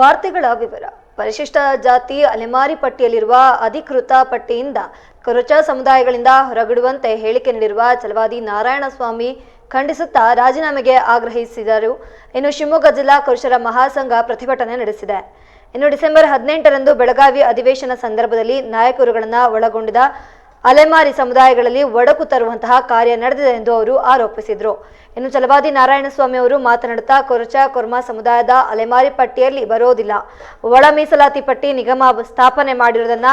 ವಾರ್ತೆಗಳ ವಿವರ. ಪರಿಶಿಷ್ಟ ಜಾತಿ ಅಲೆಮಾರಿ ಪಟ್ಟಿಯಲ್ಲಿರುವ ಅಧಿಕೃತ ಪಟ್ಟಿಯಿಂದ ಕೊರಚ ಸಮುದಾಯಗಳಿಂದ ಹೊರಗಿಡುವಂತೆ ಹೇಳಿಕೆ ನೀಡಿರುವ ಚಲವಾದಿ ನಾರಾಯಣಸ್ವಾಮಿ ಖಂಡಿಸುತ್ತಾ ರಾಜೀನಾಮೆಗೆ ಆಗ್ರಹಿಸಿದರು. ಇನ್ನು ಶಿವಮೊಗ್ಗ ಜಿಲ್ಲಾ ಕರುಷರ ಮಹಾಸಂಘ ಪ್ರತಿಭಟನೆ ನಡೆಸಿದೆ. ಇನ್ನು ಡಿಸೆಂಬರ್ ಹದಿನೆಂಟರಂದು ಬೆಳಗಾವಿ ಅಧಿವೇಶನ ಸಂದರ್ಭದಲ್ಲಿ ನಾಯಕರುಗಳನ್ನು ಒಳಗೊಂಡಿದ ಅಲೆಮಾರಿ ಸಮುದಾಯಗಳಲ್ಲಿ ಒಡಕು ತರುವಂತಹ ಕಾರ್ಯ ನಡೆದಿದೆ ಎಂದು ಅವರು ಆರೋಪಿಸಿದರು. ಇನ್ನು ಚಲವಾದಿ ನಾರಾಯಣಸ್ವಾಮಿ ಅವರು ಮಾತನಾಡುತ್ತಾ, ಕೊರಚ ಕೊರ್ಮಾ ಸಮುದಾಯದ ಅಲೆಮಾರಿ ಪಟ್ಟಿಯಲ್ಲಿ ಬರೋದಿಲ್ಲ. ಒಳ ಮೀಸಲಾತಿ ಪಟ್ಟಿ ನಿಗಮ ಸ್ಥಾಪನೆ ಮಾಡಿರುವುದನ್ನ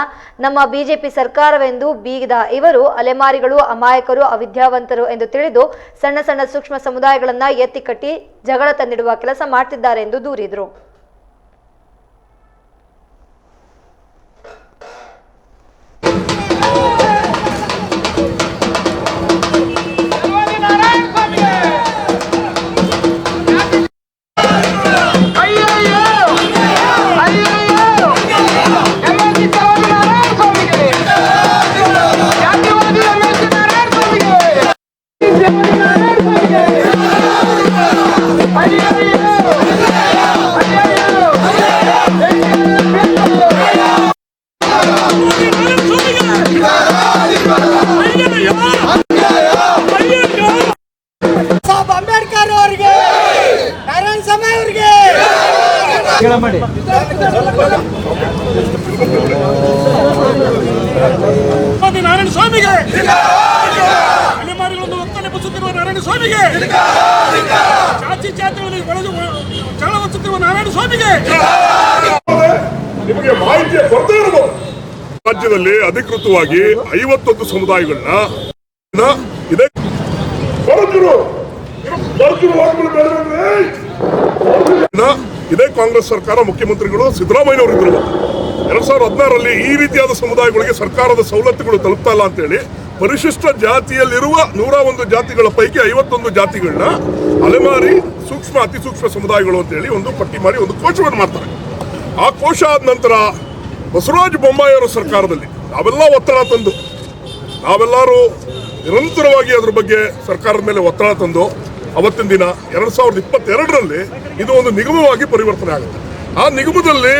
ನಮ್ಮ ಬಿಜೆಪಿ ಸರ್ಕಾರವೆಂದು ಬೀಗಿದ ಇವರು ಅಲೆಮಾರಿಗಳು, ಅಮಾಯಕರು, ಅವಿದ್ಯಾವಂತರು ಎಂದು ತಿಳಿದು ಸಣ್ಣ ಸಣ್ಣ ಸೂಕ್ಷ್ಮ ಸಮುದಾಯಗಳನ್ನ ಎತ್ತಿಕಟ್ಟಿ ಜಗಳ ತಂದಿಡುವ ಕೆಲಸ ಮಾಡ್ತಿದ್ದಾರೆ ಎಂದು ದೂರಿದರು. ಸ್ವಾಮಿ ನಾರಾಯಣ ಸ್ವಾಮಿಗೆ! ಅಲೆಮಾರಿಗಳನ್ನು ಒತ್ತನೆ ಬಸುತ್ತಿರುವ ನಾರಾಯಣ ಸ್ವಾಮಿಗೆ! ಜಾತಿ ಜಾತಿಗಳಲ್ಲಿ ಒಳಗೆ ಜಗಳ ಬಸುತ್ತಿರುವ ನಾರಾಯಣ ಸ್ವಾಮಿಗೆ! ನಿಮಗೆ ಮಾಹಿತಿಯ ಕೊರತೆ ಇರಬಹುದು ರಾಜ್ಯದಲ್ಲಿ ಅಧಿಕೃತವಾಗಿ ಐವತ್ತೊಂದು ಸಮುದಾಯಗಳನ್ನ ಇದೆ. ಬರದ್ರು ಬರದ್ರು ಹೋಗ್ಬಿಟ್ಟು ಇದೇ ಕಾಂಗ್ರೆಸ್ ಸರ್ಕಾರ ಮುಖ್ಯಮಂತ್ರಿಗಳು ಸಿದ್ದರಾಮಯ್ಯನವರು ಇದ್ರು ಎರಡ್ ಸಾವಿರದ ಹದಿನಾರರಲ್ಲಿ ಈ ರೀತಿಯಾದ ಸಮುದಾಯಗಳಿಗೆ ಸರ್ಕಾರದ ಸವಲತ್ತುಗಳು ತಲುಪ್ತಾ ಇಲ್ಲ ಅಂತೇಳಿ ಪರಿಶಿಷ್ಟ ಜಾತಿಯಲ್ಲಿರುವ ನೂರ ಒಂದು ಜಾತಿಗಳ ಪೈಕಿ ಐವತ್ತೊಂದು ಜಾತಿಗಳನ್ನ ಅಲೆಮಾರಿ, ಸೂಕ್ಷ್ಮ ಅತಿ ಸೂಕ್ಷ್ಮ ಸಮುದಾಯಗಳು ಅಂತೇಳಿ ಒಂದು ಪಟ್ಟಿ ಮಾಡಿ ಒಂದು ಕೋಶವನ್ನು ಮಾಡ್ತಾರೆ. ಆ ಕೋಶ ಆದ ನಂತರ ಬಸವರಾಜ ಬೊಮ್ಮಾಯಿಯವರ ಸರ್ಕಾರದಲ್ಲಿ ನಾವೆಲ್ಲ ಒತ್ತಡ ತಂದು, ನಾವೆಲ್ಲರೂ ನಿರಂತರವಾಗಿ ಅದ್ರ ಬಗ್ಗೆ ಸರ್ಕಾರದ ಮೇಲೆ ಒತ್ತಡ ತಂದು ಅವತ್ತಿನ ದಿನ ಎರಡ್ ಸಾವಿರದ ಇಪ್ಪತ್ತೆರಡರಲ್ಲಿ ಇದು ಒಂದು ನಿಗಮವಾಗಿ ಪರಿವರ್ತನೆ ಆಗುತ್ತೆ. ಆ ನಿಗಮದಲ್ಲಿ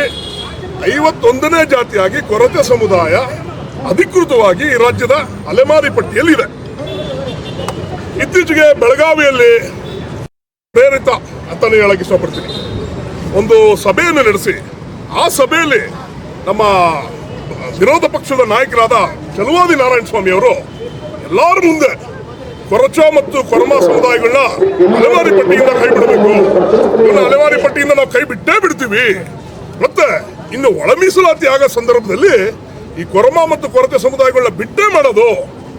ಐವತ್ತೊಂದನೇ ಜಾತಿಯಾಗಿ ಕೊರತೆ ಸಮುದಾಯ ಅಧಿಕೃತವಾಗಿ ಈ ರಾಜ್ಯದ ಅಲೆಮಾರಿ ಪಟ್ಟಿಯಲ್ಲಿ ಇದೆ ಇತ್ತೀಚೆಗೆ ಬೆಳಗಾವಿಯಲ್ಲಿ ಪ್ರೇರಿತ ಅಂತಾನೆ ಹೇಳಕ್ಕೆ ಇಷ್ಟಪಡ್ತೀನಿ. ಒಂದು ಸಭೆಯನ್ನು ನಡೆಸಿ, ಆ ಸಭೆಯಲ್ಲಿ ನಮ್ಮ ವಿರೋಧ ಪಕ್ಷದ ನಾಯಕರಾದ ಚಲುವಾದಿ ನಾರಾಯಣ ಸ್ವಾಮಿ ಅವರು ಎಲ್ಲರ ಮುಂದೆ ಕೊರಚ ಮತ್ತು ಕೊರಮ ಸಮುದಾಯಗಳನ್ನ ಅಲೆಮಾರಿ ಪಟ್ಟಿಯಿಂದ ಕೈ ಬಿಡಬೇಕು ಇವನ್ನ ಅಲೆಮಾರಿ ಪಟ್ಟಿಯಿಂದ ನಾವು ಕೈ ಬಿಟ್ಟೇ ಬಿಡ್ತೀವಿ. ಮತ್ತೆ ಇನ್ನು ಒಳ ಮೀಸಲಾತಿ ಆಗೋ ಸಂದರ್ಭದಲ್ಲಿ ಈ ಕೊರಮ ಮತ್ತು ಕೊರತೆ ಸಮುದಾಯಗಳನ್ನ ಬಿಟ್ಟೇ ಮಾಡೋದು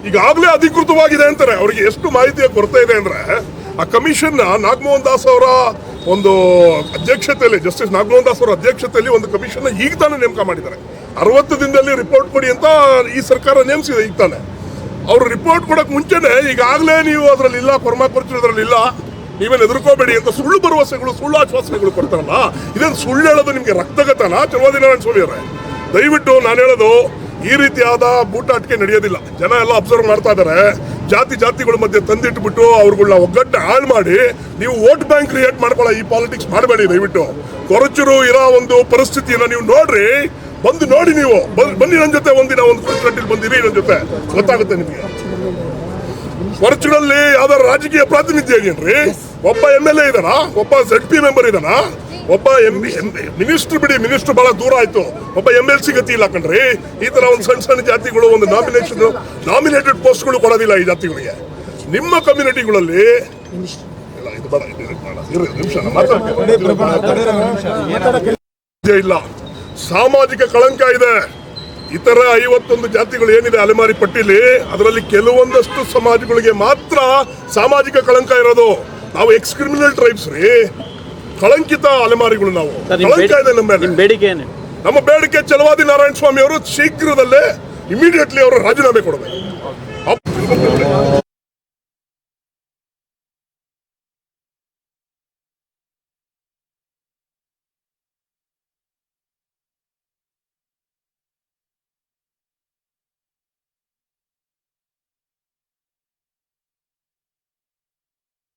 ಈಗಾಗಲೇ ಅಧಿಕೃತವಾಗಿದೆ ಅಂತಾರೆ. ಅವರಿಗೆ ಎಷ್ಟು ಮಾಹಿತಿಯ ಕೊರತೆ ಇದೆ ಅಂದ್ರೆ ಆ ಕಮಿಷನ್ನ ನಾಗಮೋಹನ್ ದಾಸ್ ಅವರ ಒಂದು ಅಧ್ಯಕ್ಷತೆಯಲ್ಲಿ, ಜಸ್ಟಿಸ್ ನಾಗಮೋಹನ್ ದಾಸ್ ಅವರ ಅಧ್ಯಕ್ಷತೆಯಲ್ಲಿ ಒಂದು ಕಮಿಷನ್ ಈಗ ತಾನೇ ನೇಮಕ ಮಾಡಿದ್ದಾರೆ. ಅರವತ್ತು ದಿನದಲ್ಲಿ ರಿಪೋರ್ಟ್ ಕೊಡಿ ಅಂತ ಈ ಸರ್ಕಾರ ನೇಮಿಸಿದೆ ಈಗ ತಾನೇ. ಅವರು ರಿಪೋರ್ಟ್ ಕೊಡಕ್ ಮುಂಚೆನೆ ಈಗಾಗಲೇ ನೀವು ಅದರಲ್ಲಿ ಇಲ್ಲ ಕೊರಮ ಅದರಲ್ಲಿ ಇಲ್ಲ, ನೀವೇನು ಎದುರ್ಕೋಬೇಡಿ ಅಂತ ಸುಳ್ಳು ಭರವಸೆಗಳು, ಸುಳ್ಳು ಆಶ್ವಾಸನೆಗಳು ಕೊಡ್ತಾರಲ್ಲ, ಇದೇನು ಸುಳ್ಳು ಹೇಳೋದು ನಿಮಗೆ ರಕ್ತಗತನ? ಚಲವಾದಿ ನಾರಾಯಣ ಸ್ವಾಮಿ ಅವರೇ. ದಯವಿಟ್ಟು ನಾನು ಹೇಳೋದು, ಈ ರೀತಿಯಾದ ಬೂಟಾಟಿಕೆ ನಡೆಯೋದಿಲ್ಲ. ಜನ ಎಲ್ಲ ಅಬ್ಸರ್ವ್ ಮಾಡ್ತಾ ಇದ್ದಾರೆ ಜಾತಿ ಜಾತಿಗಳ ಮಧ್ಯೆ ತಂದಿಟ್ಬಿಟ್ಟು ಅವ್ರುಗಳನ್ನ ಒಗ್ಗಟ್ಟು ಹಾಳು ಮಾಡಿ, ನೀವು ವೋಟ್ ಬ್ಯಾಂಕ್ ಕ್ರಿಯೇಟ್ ಮಾಡ್ಕೊಳ್ಳೋ ಈ ಪಾಲಿಟಿಕ್ಸ್ ಮಾಡಬೇಡಿ ದಯವಿಟ್ಟು. ಕೊರಚರು ಇರೋ ಒಂದು ಪರಿಸ್ಥಿತಿಯನ್ನು ನೀವು ನೋಡ್ರಿ ಬಂದು ನೋಡಿ ನೀವು. ಬನ್- ಬನ್ನಿ ನನ್ನ ಜೊತೆ ಒಂದಿನ, ಒಂದು ಕಟ್ಟಿಲ್ ಬಂದಿರಿ ನನ್ನ ಜೊತೆ. ಗೊತ್ತಾಗುತ್ತೆ ನಿಮಗೆ. ಕೊರಚುಗಳಲ್ಲಿ ಯಾವ್ದಾರು ರಾಜಕೀಯ ಪ್ರಾತಿನಿಧ್ಯ ಏನ್ರಿ? ಒಬ್ಬ ಎಂ ಎಲ್ ಎ ಇದಾನ? ಒಬ್ಬ ಜೆಡ್ ಪಿ ಮೆಂಬರ್ ಇದಾನ? ಒಬ್ಬ ಎಂ ಮಿನಿಸ್ಟರ್ ಬಿಡಿ ಮಿನಿಸ್ಟರ್ ಬಹಳ ದೂರ ಆಯ್ತು. ಒಬ್ಬ ಎಂ ಎಲ್ ಸಿ ಗತಿ ಇಲ್ಲ ಕಣ್ರಿ. ಈ ತರ ಒಂದು ಸಣ್ಣ ಸಣ್ಣ ಜಾತಿಗಳು, ಒಂದು ನಾಮಿನೇಷನ್ ನಾಮಿನೇಟೆಡ್ ಪೋಸ್ಟ್ಗಳು ಕೊಡೋದಿಲ್ಲ ಈ ಜಾತಿಗಳಿಗೆ. ನಿಮ್ಮ ಕಮ್ಯುನಿಟಿಗಳಲ್ಲಿ ಇದು ಇಲ್ಲ ಸಾಮಾಜಿಕ ಕಳಂಕ ಇದೆ. ಇತರ ಐವತ್ತೊಂದು ಜಾತಿಗಳು ಏನಿದೆ ಅಲೆಮಾರಿ ಪಟ್ಟಿಲಿ ಅದರಲ್ಲಿ ಕೆಲವೊಂದಷ್ಟು ಸಮಾಜಗಳಿಗೆ ಮಾತ್ರ ಸಾಮಾಜಿಕ ಕಳಂಕ ಇರೋದು. ನಾವು ಎಕ್ಸ್ ಕ್ರಿಮಿನಲ್ ಟ್ರೈಬ್ಸ್ ರೀ. ಕಳಂಕಿತ ಅಲೆಮಾರಿಗಳು ನಾವು. ಕಳಂಕ ಇದೆ ನಮ್ಮ ಬೇಡಿಕೆ ನಮ್ಮ ಬೇಡಿಕೆ ಚಲವಾದಿ ನಾರಾಯಣ ಸ್ವಾಮಿ ಅವರು ಶೀಘ್ರದಲ್ಲೇ ಇಮಿಡಿಯೇಟ್ಲಿ ಅವರು ರಾಜೀನಾಮೆ ಕೊಡಬೇಕು.